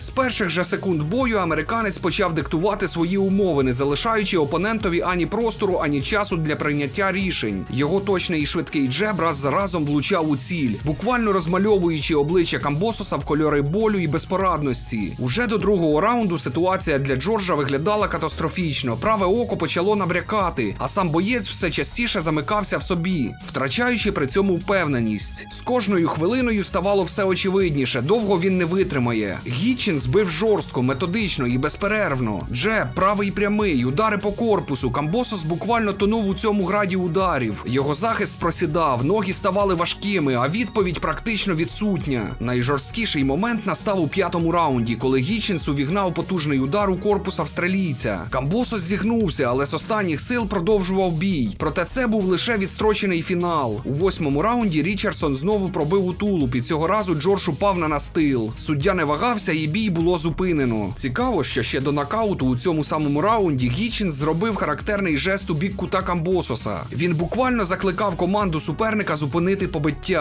З перших же секунд бою американець почав диктувати свої умови, не залишаючи опонентові ані простору, ані часу для прийняття рішень. Його точний і швидкий джеб раз за разом влучав у ціль, буквально розмальовуючи обличчя Камбососа в кольори болю і безпорадності. Уже до другого раунду ситуація для Джорджа виглядала катастрофічно. Праве око почало набрякати, а сам боєць все частіше замикався в собі, втрачаючи при цьому впевненість. З кожною хвилиною ставало все очевидніше. Довго він не витримає. Гітчин збив жорстко, методично і безперервно. Джеб, правий прямий, удари по корпусу. Камбосос буквально тонув у цьому граді ударів. Його захист просідав, ноги ставали важкими, а відповідь практично відсутня. Найжорсткіший момент настав у п'ятому раунді, коли Гітчинс увігнав потужний удар у корпус австралійця. Камбосос зігнувся, але з останніх сил продовжував бій. Проте це був лише відстрочений фінал. У восьмому раунді Річардсон знову пробив у тулуб, і цього разу Джордж упав на настил. Суддя не вагався, і бій було зупинено. Цікаво, що ще до нокауту у цьому самому раунді Гітчинс зробив характерний жест у бік кута Камбососа. Він буквально закликав команду суперника зупинити побиття.